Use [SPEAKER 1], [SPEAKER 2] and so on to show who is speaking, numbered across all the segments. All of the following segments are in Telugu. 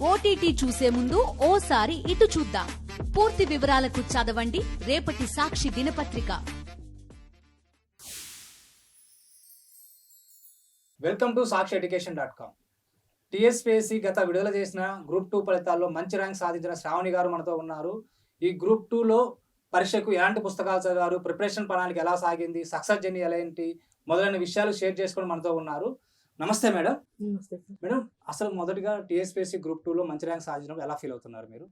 [SPEAKER 1] ఓటీటీ చూసే ముందు ఓసారి ఇటు చూద్దాం. పూర్తి వివరాలకు చదవండి. రేపటి సాక్షి దినపత్రిక.
[SPEAKER 2] Welcome to Sakshi education dot com. TSPSC గత విడుదల చేసిన గ్రూప్ టూ ఫలితాల్లో మంచి ర్యాంక్ సాధించిన శ్రావణి గారు మనతో ఉన్నారు. ఈ గ్రూప్ టూలో పరీక్షకు ఎలాంటి పుస్తకాలు చదివారు ప్రిపరేషన్ ప్రణాళిక ఎలా సాగింది సక్సెస్ జర్నీ ఎలా ఏంటి మొదలైన విషయాలు షేర్ చేసుకుని మనతో ఉన్నారు. నమస్తే మేడం.
[SPEAKER 3] నమస్తే.
[SPEAKER 2] మేడం అసలు మొదటిగా టీఎస్పీఎస్సీ గ్రూప్ టూలో మంచి ర్యాంక్ సాధించడం ఎలా ఫీల్ అవుతున్నారు మీరు?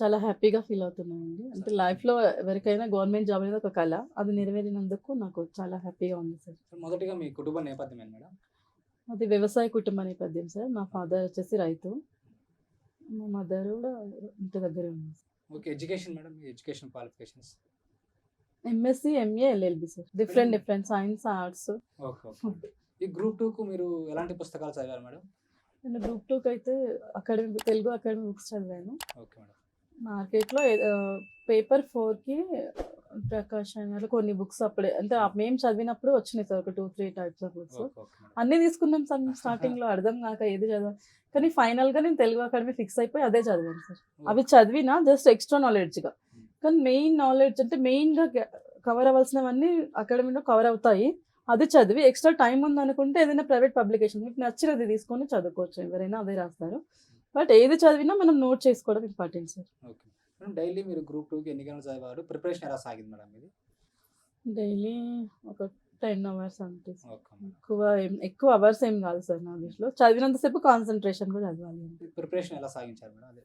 [SPEAKER 3] చాలా హ్యాపీగా ఫీల్ అవుతున్నానండి. అంటే లైఫ్లో ఎవరికైనా గవర్నమెంట్ జాబ్ అనేది ఒక కళ. అది నెరవేరినందుకు నాకు చాలా హ్యాపీగా ఉంది సార్.
[SPEAKER 2] మొదటిగా మీ కుటుంబ నేపథ్యం ఏంటి మేడం?
[SPEAKER 3] అది వ్యవసాయ కుటుంబ నేపథ్యం సార్. మా ఫాదర్ వచ్చేసి రైతు. మా మదర్ కూడా ఇంటి దగ్గరే ఉంది
[SPEAKER 2] ఓకే ఎడ్యుకేషన్ మేడం మీ education qualifications?
[SPEAKER 3] MSc MA LLB sir. Different different. Science arts.
[SPEAKER 2] Okay okay. ఈ గ్రూప్ టూకు మీరు ఎలాంటి పుస్తకాలు చదివారు మేడం?
[SPEAKER 3] నేను గ్రూప్ టూకి అయితే అకాడమీ తెలుగు అకాడమీ బుక్స్ చదివాను.
[SPEAKER 2] Okay madam.
[SPEAKER 3] మార్కెట్లో పేపర్ ఫోర్కి ప్రకాష్ అయిన కొన్ని బుక్స్ అప్పుడే అంటే మేము చదివినప్పుడు వచ్చినాయి సార్ ఒక two three types of books. అన్ని తీసుకున్నాం సార్ మేము స్టార్టింగ్లో అర్థం కాక ఏది చదివా. కానీ ఫైనల్గా నేను తెలుగు అకాడమీ ఫిక్స్ అయిపోయి అదే చదివాను సార్. అవి చదివినా జస్ట్ ఎక్స్ట్రా నాలెడ్జ్గా. కానీ మెయిన్ నాలెడ్జ్ అంటే మెయిన్గా కవర్ అవ్వాల్సినవన్నీ అకాడమీలో కవర్ అవుతాయి. అది చదివి ఎక్స్ట్రా టైం ఉంది అనుకుంటే ఏదైనా ప్రైవేట్ పబ్లికేషన్ మీకు నచ్చినది తీసుకొని చదువుకోవచ్చు. ఎవరైనా అదే రాస్తారు. బట్ ఏది చదివినా మనం నోట్ చేసుకోవడం ఇంపార్టెంట్ సార్.
[SPEAKER 2] ఓకే. డైలీ మీరు గ్రూప్ టూకి ఎన్ని గంటలు చదివారు? ప్రిపరేషన్ ఎలా సాగింది మేడం ఇది?
[SPEAKER 3] డైలీ ఒక టెన్ అవర్స్
[SPEAKER 2] మేడం.
[SPEAKER 3] ఎక్కువ ఎక్కువ అవర్స్ ఏం కాదు సార్ నా దృష్టిలో. చదివినంతసేపు కాన్సన్ట్రేషన్ కూడా చదవాలి అంతే.
[SPEAKER 2] ప్రిపరేషన్ ఎలా సాగించారు మేడం అదే?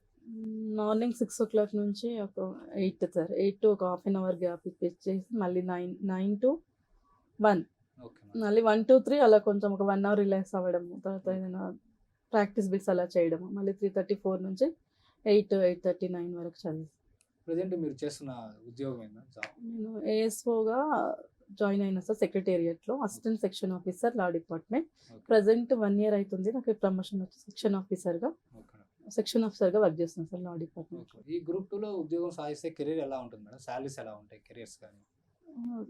[SPEAKER 3] మార్నింగ్ సిక్స్ ఓ క్లాక్ నుంచి ఒక ఎయిట్ సార్. ఎయిట్ టు ఒక హాఫ్ అన్ అవర్ గ్యాప్ ఇచ్చేసి మళ్ళీ నైన్ నైన్ టు వన్. మళ్ళీ వన్ టు త్రీ అలా కొంచెం ఒక వన్ అవర్ రిలాక్స్ అవ్వడము తర్వాత ఏదైనా ప్రాక్టీస్ బిట్స్ అలా చేయడము. మళ్ళీ త్రీ థర్టీ ఫోర్ నుంచి ఎయిట్ ఎయిట్ థర్టీ నైన్ వరకు చదివి.
[SPEAKER 2] ప్రజెంట్ మీరు చేస్తున్న ఉద్యోగం
[SPEAKER 3] నేను ఏఎస్ఓగా జాయిన్ అయినా సార్ సెక్రటేరియట్లో assistant section officer law department. Present one year అవుతుంది నాకు ప్రమోషన్ వచ్చి సెక్షన్ ఆఫీసర్గా. సెక్షన్ ఆఫీసర్గా వర్క్ చేస్తున్నాను సార్ లా డిపార్ట్మెంట్.
[SPEAKER 2] ఈ గ్రూప్ టూలో ఉద్యోగం సాధిస్తే కెరీర్ ఎలా ఉంటుంది మేడం శాలరీస్ ఎలా ఉంటాయి కెరీర్స్ కానీ?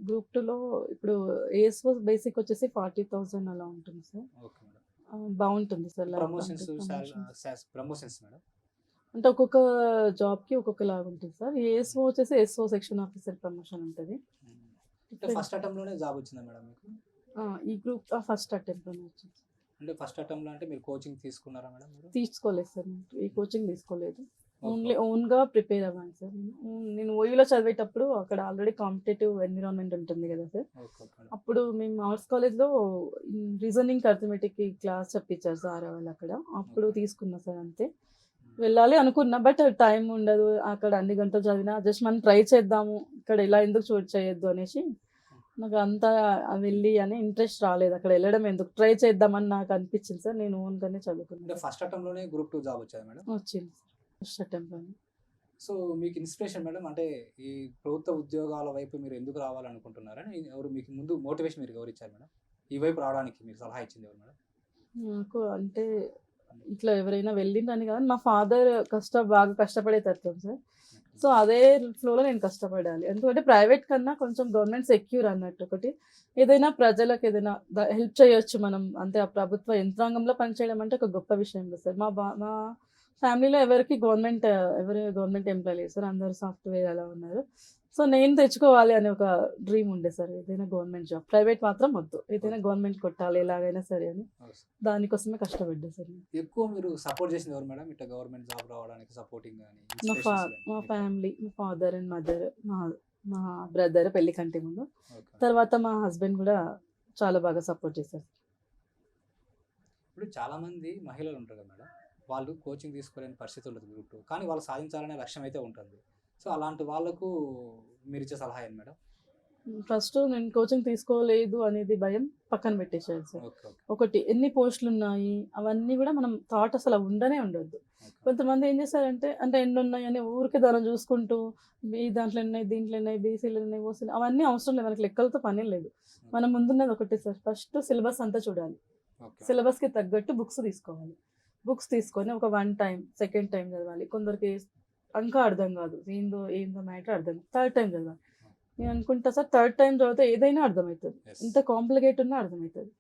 [SPEAKER 3] గ్రూప్ టూలో ఇప్పుడు ఏఎస్ఓ బేసిక్ వచ్చేసి ఫార్టీ థౌసండ్ అలా ఉంటుంది సార్. బాగుంటుంది సార్
[SPEAKER 2] ప్రమోషన్స్. Promotions madam?
[SPEAKER 3] అంటే ఒక్కొక్క జాబ్కి ఒక్కొక్క లాగా ఉంటుంది సార్. ఏఎస్ఓ వచ్చేసి ఎస్ఓ సెక్షన్ ఆఫీసర్ ప్రమోషన్ ఉంటుంది.
[SPEAKER 2] ఫస్ట్ అటెంప్ట్లోనే జాబ్ వచ్చిందా మేడం మీకు?
[SPEAKER 3] ఈ గ్రూప్ ఫస్ట్ అటెంప్ట్ వచ్చింది.
[SPEAKER 2] అంటే ఫస్ట్ అటెంప్ట్లో అంటే మీరు కోచింగ్ తీసుకున్నారా మేడం మీరు?
[SPEAKER 3] తీసుకోలేదు సార్ ఈ కోచింగ్ తీసుకోలేదు. ఓన్లీ ఓన్గా ప్రిపేర్ అవ్వాను సార్. నేను ఓయూలో చదివేటప్పుడు అక్కడ ఆల్రెడీ కాంపిటేటివ్ ఎన్విరాన్మెంట్ ఉంటుంది కదా సార్. అప్పుడు మేము ఆర్ట్స్ కాలేజ్లో రీజనింగ్ అర్థమెటిక్ క్లాస్ చెప్పించారు సార్ వాళ్ళు అక్కడ. అప్పుడు తీసుకున్నా సార్ అంతే. వెళ్ళాలి అనుకున్నా బట్ టైం ఉండదు. అక్కడ అన్ని గంటలు చదివినా జస్ట్ మనం ట్రై చేద్దాము. ఇక్కడ ఇలా ఎందుకు చూ చేయొద్దు? అనేసి నాకు అంత వెళ్ళి అని ఇంట్రెస్ట్ రాలేదు. అక్కడ వెళ్ళడం ఎందుకు? ట్రై చేద్దామని నాకు అనిపించింది సార్. నేను ఓన్గానే చదువుకున్నాను
[SPEAKER 2] ఫస్ట్ అటెంప్ట్లోనే గ్రూప్ టూ జాబ్ వచ్చేది మేడం?
[SPEAKER 3] వచ్చింది
[SPEAKER 2] సో మీకు ఇన్స్పిరేషన్ మేడం అంటే ఈ ప్రభుత్వ ఉద్యోగాల వైపు మీరు ఎందుకు రావాలనుకుంటున్నారని ఎవరు మీకు ముందు మోటివేషన్ మీరు ఎవరు ఇచ్చారు మేడం? ఈ వైపు రావడానికి మీరు సలహా ఇచ్చింది ఎవరు మేడం?
[SPEAKER 3] నాకు అంటే ఇట్లా ఎవరైనా వెళ్ళిందని కాదు మా ఫాదర్ కష్ట బాగా కష్టపడే తత్వం సార్. సో అదే ఫ్లోలో నేను కష్టపడాలి. ఎందుకంటే ప్రైవేట్ కన్నా కొంచెం గవర్నమెంట్ సెక్యూర్ అన్నట్టు ఒకటి. ఏదైనా ప్రజలకు ఏదైనా హెల్ప్ చేయొచ్చు మనం. అంతే ఆ ప్రభుత్వ యంత్రాంగంలో పనిచేయడం అంటే ఒక గొప్ప విషయం కదా సార్. మా బా మా ఫ్యామిలీలో ఎవరికి గవర్నమెంట్ ఎవరు గవర్నమెంట్ ఎంప్లాయ్ లేదు సార్ అందరు సాఫ్ట్వేర్ అలా ఉన్నారు. సో నేను తెచ్చుకోవాలి అనే ఒక డ్రీమ్ ఉండే సార్ ఏదైనా గవర్నమెంట్ జాబ్. ప్రైవేట్ మాత్రం వద్దు ఏదైనా గవర్నమెంట్ కొట్టాలి ఎలాగైనా సరే అని దానికోసమే కష్టపడ్డా సార్.
[SPEAKER 2] ఎక్కువ మీరు సపోర్ట్ చేసింది ఎవరు మేడం? ఇట్లా గవర్నమెంట్ జాబ్ రావడానికి సపోర్టింగ్ కానీ
[SPEAKER 3] మా ఫా మా ఫ్యామిలీ మా ఫాదర్ అండ్ మదర్ మా మా బ్రదర్ పెళ్ళి కంటే ముందు. తర్వాత మా హస్బెండ్ కూడా చాలా బాగా సపోర్ట్ చేశారు.
[SPEAKER 2] ఇప్పుడు చాలా మంది మహిళలు ఉంటారు కదా మేడం? వాళ్ళు కోచింగ్ తీసుకోలేని పరిస్థితి ఉంటుంది గ్రూప్ టూ కానీ వాళ్ళు సాధించాలనే లక్ష్యం అయితే ఉంటుంది. సో అలాంటి వాళ్ళకు మీరు ఇచ్చే సలహా ఏంటి మేడం?
[SPEAKER 3] ఫస్ట్ నేను కోచింగ్ తీసుకోలేదు అనేది భయం పక్కన పెట్టేసాను సార్. ఒకటి ఎన్ని పోస్టులు ఉన్నాయి? అవన్నీ కూడా మనం థాట్ అసలు ఉండనే ఉండొద్దు. కొంతమంది ఏం చేస్తారంటే అంటే ఎన్ని ఉన్నాయి అని ఊరికే దాన్ని చూసుకుంటూ ఈ దాంట్లో ఉన్నాయి? దీంట్లో ఉన్నాయి? బీసీలు ఉన్నాయి? ఓసీలు అవన్నీ అవసరం లేదు. మనకి లెక్కలతో పని లేదు. మనం ముందున్నది ఒకటి సార్. ఫస్ట్ సిలబస్ అంతా చూడాలి. సిలబస్కి తగ్గట్టు బుక్స్ తీసుకోవాలి. బుక్స్ తీసుకొని ఒక వన్ టైం సెకండ్ టైం చదవాలి. కొందరికి అంక అర్థం కాదు. ఏందో ఏందో మ్యాటర్ అర్థం థర్డ్ టైం చదవాలి. నేను అనుకుంటా సార్ థర్డ్ టైం చదివితే ఏదైనా అర్థమవుతుంది. ఎంత కాంప్లికేట్ ఉన్నా అర్థమవుతుంది.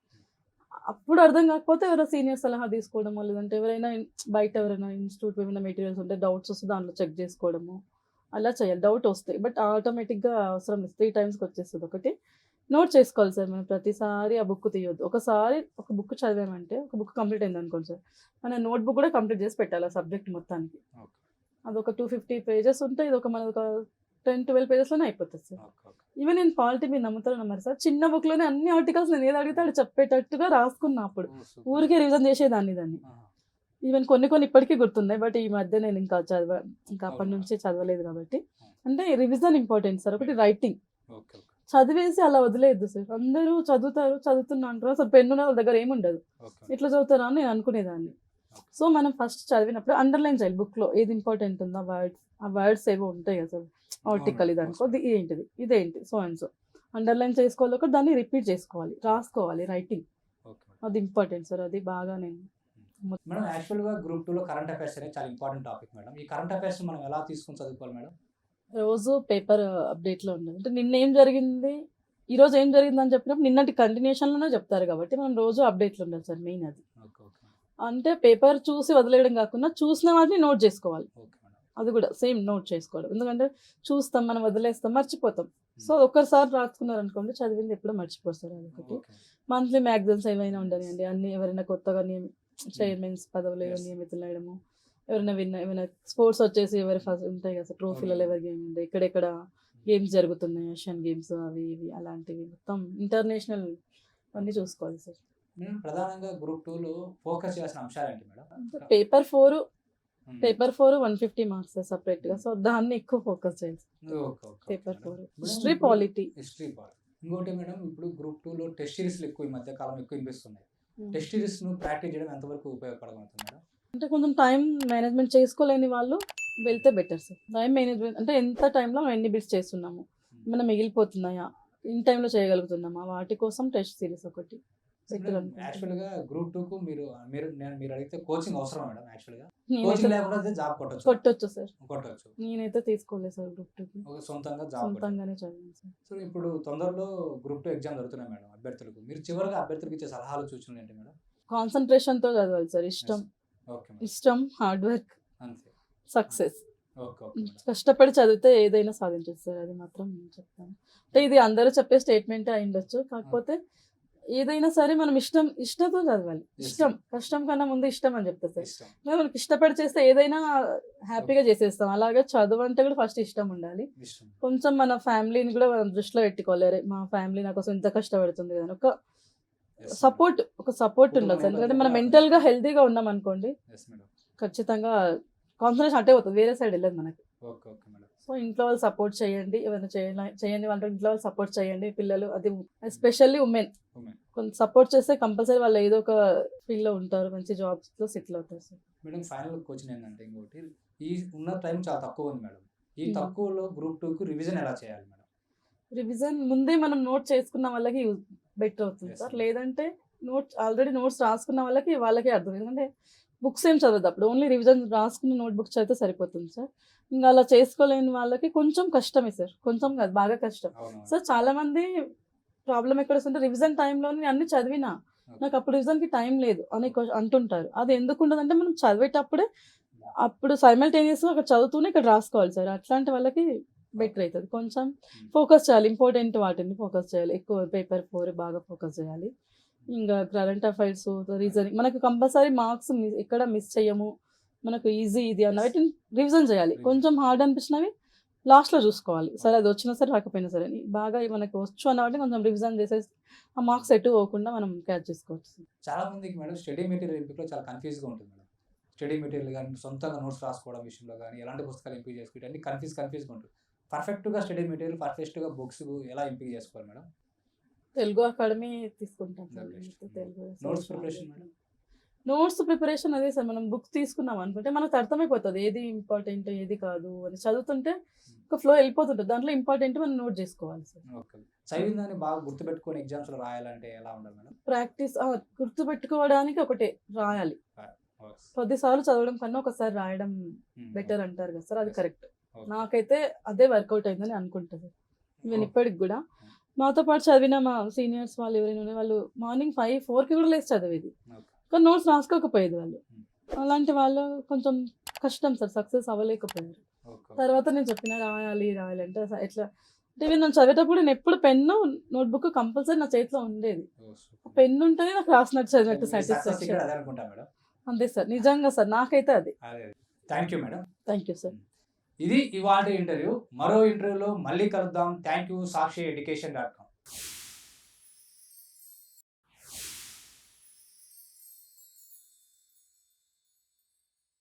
[SPEAKER 3] అప్పుడు అర్థం కాకపోతే ఎవరైనా సీనియర్ సలహా తీసుకోవడము లేదంటే ఎవరైనా బయట ఎవరైనా ఇన్స్టిట్యూట్ ఏమైనా మెటీరియల్స్ ఉంటే డౌట్స్ వస్తే దాంట్లో చెక్ చేసుకోవడము అలా చేయాలి. డౌట్ వస్తాయి బట్ ఆటోమేటిక్గా అవసరం త్రీ టైమ్స్కి వచ్చేస్తుంది ఒకటి. నోట్ చేసుకోవాలి సార్ మనం ప్రతిసారి ఆ బుక్ తీయొద్దు. ఒకసారి ఒక బుక్ చదివామంటే ఒక బుక్ కంప్లీట్ అయింది అనుకోండి సార్. మన నోట్ బుక్ కూడా కంప్లీట్ చేసి పెట్టాలి ఆ సబ్జెక్ట్ మొత్తానికి. అది ఒక టూ ఫిఫ్టీ పేజెస్ ఉంటే ఇది ఒక మన ఒక టెన్ ట్వెల్వ్ పేజెస్లోనే అయిపోతుంది సార్. ఈవెన్ నేను పాలిటీ మీరు నమ్ముతారు నమ్మరు సార్. చిన్న బుక్లోనే అన్ని ఆర్టికల్స్ నేను ఏది అడిగితే అది చెప్పేటట్టుగా రాసుకున్నా అప్పుడు. ఊరికే రివిజన్ చేసేదాన్ని దాన్ని. ఈవెన్ కొన్ని కొన్ని ఇప్పటికీ గుర్తున్నాయి బట్ ఈ మధ్య నేను ఇంకా చదవ ఇంకా అప్పటి? నుంచి చదవలేదు కాబట్టి. అంటే రివిజన్ ఇంపార్టెంట్ సార్. ఒకటి రైటింగ్ చదివేసి అలా వదిలేయద్దు సార్. అందరూ చదువుతారు చదువుతున్నా అంటారు అసలు పెన్ను వాళ్ళ దగ్గర ఏముండదు ఇట్లా చదువుతారా అని నేను అనుకునేదాన్ని. సో మనం ఫస్ట్ చదివినప్పుడు అండర్లైన్ చేయాలి బుక్లో. ఏది ఇంపార్టెంట్ ఉందో ఆ వర్డ్స్ ఆ వర్డ్స్ ఏవో ఉంటాయి కదా సార్. ఆర్టికల్ ఇది అనుకో ఏంటిది ఇదేంటి సో అండ్ సో అండర్లైన్ చేసుకోవాలి ఒకటి దాన్ని రిపీట్ చేసుకోవాలి. రాసుకోవాలి రైటింగ్ అది ఇంపార్టెంట్ సార్. అది బాగా నేను
[SPEAKER 2] మేడం యాక్చువల్గా గ్రూప్ టూలో కరెంట్ అఫైర్స్ అనేది చాలా ఇంపార్టెంట్ టాపిక్ మేడం ఈ కరెంట్ అఫైర్స్ మనం ఎలా తీసుకుని చదువుకోవాలి మేడం
[SPEAKER 3] రోజు పేపర్ అప్డేట్లో ఉండదు. అంటే నిన్న ఏం జరిగింది? ఈ రోజు ఏం జరిగిందని చెప్పినప్పుడు నిన్నటి కంటిన్యూషన్లోనే చెప్తారు కాబట్టి మనం రోజు అప్డేట్లో ఉండాలి సార్ మెయిన్ అది. అంటే పేపర్ చూసి వదిలేయడం కాకుండా చూసిన వాటిని నోట్ చేసుకోవాలి. అది కూడా సేమ్ నోట్ చేసుకోవడం ఎందుకంటే చూస్తాం మనం వదిలేస్తాం మర్చిపోతాం. సో ఒక్కసారి రాసుకున్నారు అనుకోండి చదివింది ఎప్పుడో మర్చిపోతారు అది ఒకటి.
[SPEAKER 2] ఓకే.
[SPEAKER 3] మంత్లీ మ్యాగజైన్స్ ఏమైనా ఉండనివ్వండి అన్ని ఎవరైనా కొత్తగా నియమి చైర్మన్స్ పదవులు. నియమితులు వేయడము ఎవరైనా విన్న ఏమైనా స్పోర్ట్స్ వచ్చేసి ఎవరి ఫస్ట్ ఉంటాయి కదా ట్రోఫీలలో. ఎవరి గేమ్ ఉంది ఎక్కడెక్కడ గేమ్స్ జరుగుతున్నాయి ఏషియన్ గేమ్స్ అవి ఇవి అలాంటివి మొత్తం ఇంటర్నేషనల్ అన్నీ చూసుకోవాలి సార్.
[SPEAKER 2] ప్రధానంగా గ్రూప్ టూలో ఫోకస్ చేయాల్సిన అంశాలు ఏంటి madam?
[SPEAKER 3] Paper four. Paper four one fifty marks సెపరేట్గా సో దాన్ని ఎక్కువ ఫోకస్ చేయాలి paper. Four. History polity.
[SPEAKER 2] History part ఇంకోటి మేడం ఇప్పుడు గ్రూప్ టూలో టెస్ట్ సిరీస్లు ఎక్కువ ఈ మధ్య కాలం ఎక్కువ వినిపిస్తున్నాయి. టెస్ట్ సిరీస్ను ప్రాక్టీస్ చేయడం ఎంతవరకు ఉపయోగపడగలుగుతుంది మేడం?
[SPEAKER 3] అంటే కొంచెం టైం మేనేజ్మెంట్ చేసుకోలేని వాళ్ళు వెళ్తే బెటర్ సార్ టైం మేనేజ్మెంట్ అంటే ఎంత టైంలో మనం ఎన్ని బిట్స్ చేస్తున్నాము? ఏమైనా మిగిలిపోతున్నాయా? ఇన్ టైంలో చేయగలుగుతున్నామా? వాటి కోసం టెస్ట్ సిరీస్ ఒకటి.
[SPEAKER 2] గ్రూప్ టూ కు మీరు మీరు నేను మీరు అడిగితే కోచింగ్ అవసరం మేడం కోచింగ్ జాబ్ కొట్టచ్చు.
[SPEAKER 3] కొట్టొచ్చు సార్
[SPEAKER 2] కొట్టవచ్చు
[SPEAKER 3] నేనైతే తీసుకోలేదు సార్ గ్రూప్
[SPEAKER 2] సొంతంగా జాబ్
[SPEAKER 3] సొంతంగానే చదివాను సార్
[SPEAKER 2] సో ఇప్పుడు తొందరలో గ్రూప్ టూ ఎగ్జామ్ జరుగుతున్నాయి మేడం అభ్యర్థులకు. మీరు చివరిగా అభ్యర్థులకు ఇచ్చే సలహాలు సూచనలు ఏంటి మేడం?
[SPEAKER 3] కాన్సన్ట్రేషన్తో చదవాలి సార్ ఇష్టం. ఇష్టం హార్డ్ వర్క్ సక్సెస్. కష్టపడి చదివితే ఏదైనా సాధించవచ్చు సార్ అది మాత్రం నేను చెప్తాను. అంటే ఇది అందరూ చెప్పే స్టేట్మెంట్ అయి ఉండొచ్చు. కాకపోతే ఏదైనా సరే మనం ఇష్టం ఇష్టంతో చదవాలి. ఇష్టం కష్టం కన్నా ముందు ఇష్టం అని చెప్తా సార్. మనకి ఇష్టపడి చేస్తే ఏదైనా హ్యాపీగా చేసేస్తాం. అలాగే చదువు అంటే కూడా ఫస్ట్ ఇష్టం ఉండాలి. కొంచెం మన ఫ్యామిలీని కూడా మనం దృష్టిలో పెట్టుకోవాలి. అరే మా ఫ్యామిలీ నా కోసం ఇంత కష్టపడుతుంది కదా ఒక సపోర్ట్ ఒక సపోర్ట్ సార్ ఎందుకంటే మనం మెంటల్గా హెల్తీగా ఉన్నాం అనుకోండి ఖచ్చితంగా కాన్సన్ట్రేషన్ అట్టే పోతుంది. వేరే సైడ్ వెళ్ళదు మనకి. సో ఇంట్లో వాళ్ళు సపోర్ట్ చేయండి. చేయాలి చేయండి వాళ్ళ ఇంట్లో వాళ్ళు సపోర్ట్ చేయండి. పిల్లలు అది ఎస్పెషల్లీ ఉమెన్. కొంత సపోర్ట్ చేస్తే కంపల్సరీ వాళ్ళు ఏదో ఒక ఫీల్డ్లో ఉంటారు మంచి జాబ్స్లో సెటిల్ అవుతారు.
[SPEAKER 2] మేడం ఫైనల్ క్వశ్చన్ ఏంటంటే ఇంకోటి ఈ ఉన్న టైం చాలా తక్కువ ఉంది మేడం ఈ
[SPEAKER 3] Hmm.
[SPEAKER 2] తక్కువలో గ్రూప్ టూ కు రివిజన్ ఎలా చేయాలి మేడం
[SPEAKER 3] రివిజన్ ముందే మనం నోట్ చేసుకున్న వాళ్ళకి బెటర్ అవుతుంది సార్. లేదంటే నోట్స్ ఆల్రెడీ నోట్స్ రాసుకున్న వాళ్ళకి వాళ్ళకే అర్థం. ఎందుకంటే బుక్స్ ఏం చదవద్దు అప్పుడు. ఓన్లీ రివిజన్ రాసుకున్న నోట్ బుక్స్ అయితే సరిపోతుంది సార్. ఇంకా అలా చేసుకోలేని వాళ్ళకి కొంచెం కష్టమే సార్. కొంచెం కాదు బాగా కష్టం.
[SPEAKER 2] అవును
[SPEAKER 3] సో చాలా మంది ప్రాబ్లం ఎక్కడ వస్తుంటే రివిజన్ టైంలో నేను అన్ని చదివినా నాకు అప్పుడు రివిజన్కి టైం లేదు అని అంటుంటారు. అది ఎందుకు ఉండదంటే మనం చదివేటప్పుడే అప్పుడు సైమల్టేనియస్గా అక్కడ చదువుతూనే ఇక్కడ రాసుకోవాలి సార్. అట్లాంటి వాళ్ళకి బెటర్ అవుతుంది. కొంచెం ఫోకస్ చేయాలి. ఇంపార్టెంట్ వాటిని ఫోకస్ చేయాలి. ఎక్కువ పేపర్ ఫోర్ బాగా ఫోకస్ చేయాలి. ఇంకా కరెంట్ అఫైర్స్ రీజనింగ్ మనకు కంపల్సరీ మార్క్స్ ఎక్కడ మిస్ చేయము మనకు ఈజీ ఇది అన్న వాటిని రివిజన్ చేయాలి. కొంచెం హార్డ్ అనిపించినవి లాస్ట్లో చూసుకోవాలి. సరే అది వచ్చినా సరే రాకపోయినా సరే. బాగా మనకు వచ్చు అన్న వాటిని కొంచెం రివిజన్ చేసేసి ఆ మార్క్స్ ఎటు పోకుండా మనం క్యాచ్ చేసుకోవచ్చు.
[SPEAKER 2] చాలా మందికి మేడం స్టడీ మెటీరియల్ ఎంపికలో చాలా కన్ఫ్యూజ్గా ఉంటుంది మేడం. స్టడీ మెటీరియల్ కానీ సొంతంగా నోట్స్ రాసుకోవడం విషయంలో కానీ ఎలాంటి పుస్తకాలు ఎంపిక చేసుకోవడం అన్ని కన్ఫ్యూజ్ కన్ఫ్యూజ్గా ఉంటుంది. పర్ఫెక్ట్గా స్టడీ మెటీరియల్ పర్ఫెక్ట్గా బుక్స్ ఎలా ఎంపిక చేసుకోవాలి మేడం?
[SPEAKER 3] తెలుగు అకాడమీ తీసుకుంటాం. Telugu
[SPEAKER 2] notes preparation madam?
[SPEAKER 3] Notes preparation అదే సార్ మనం బుక్స్ తీసుకున్నాం అనుకుంటే మనకు అర్థమైపోతుంది ఏది ఇంపార్టెంట్ ఏది కాదు అని. చదువుతుంటే ఒక ఫ్లో వెళ్ళిపోతుంటుంది దాంట్లో ఇంపార్టెంట్ మనం నోట్ చేసుకోవాలి సార్.
[SPEAKER 2] చదివిన దాన్ని బాగా గుర్తుపెట్టుకొని ఎగ్జామ్స్లో రాయాలంటే ఎలా ఉండాలి మేడం?
[SPEAKER 3] ప్రాక్టీస్ గుర్తుపెట్టుకోవడానికి ఒకటి రాయాలి. పదిసార్లు చదవడం కన్నా ఒకసారి రాయడం బెటర్ అంటారు కదా సార్ అది కరెక్ట్ నాకైతే అదే వర్కౌట్ అయిందని అనుకుంటుంది. ఈవెన్ ఇప్పటికి కూడా. మాతో పాటు చదివిన మా సీనియర్స్ వాళ్ళు ఎవరైనా వాళ్ళు మార్నింగ్ ఫైవ్ ఫోర్కి కూడా లేచి చదివేది. కానీ నోట్స్ రాసుకోకపోయేది వాళ్ళు. అలాంటి వాళ్ళు కొంచెం కష్టం సార్ సక్సెస్ అవ్వలేకపోయారు. తర్వాత నేను చెప్పిన రాయాలి రాయాలి అంటే ఎట్లా అంటే ఇవి నేను చదివేటప్పుడు నేను ఎప్పుడు పెన్ను నోట్బుక్ కంపల్సరీ నా చేతిలో ఉండేది. పెన్ ఉంటేనే నాకు రాసినట్టు చదివినట్టు సాటిస్ఫాక్షన్
[SPEAKER 2] అదే
[SPEAKER 3] అంతే సార్ నిజంగా సార్ నాకైతే అది.
[SPEAKER 2] Thank you madam
[SPEAKER 3] thank you sir
[SPEAKER 2] ఇది ఇవాళ ఇంటర్వ్యూ మరో ఇంటర్వ్యూలో మళ్ళీ కలుద్దాం. Thank you Sakshi education dot com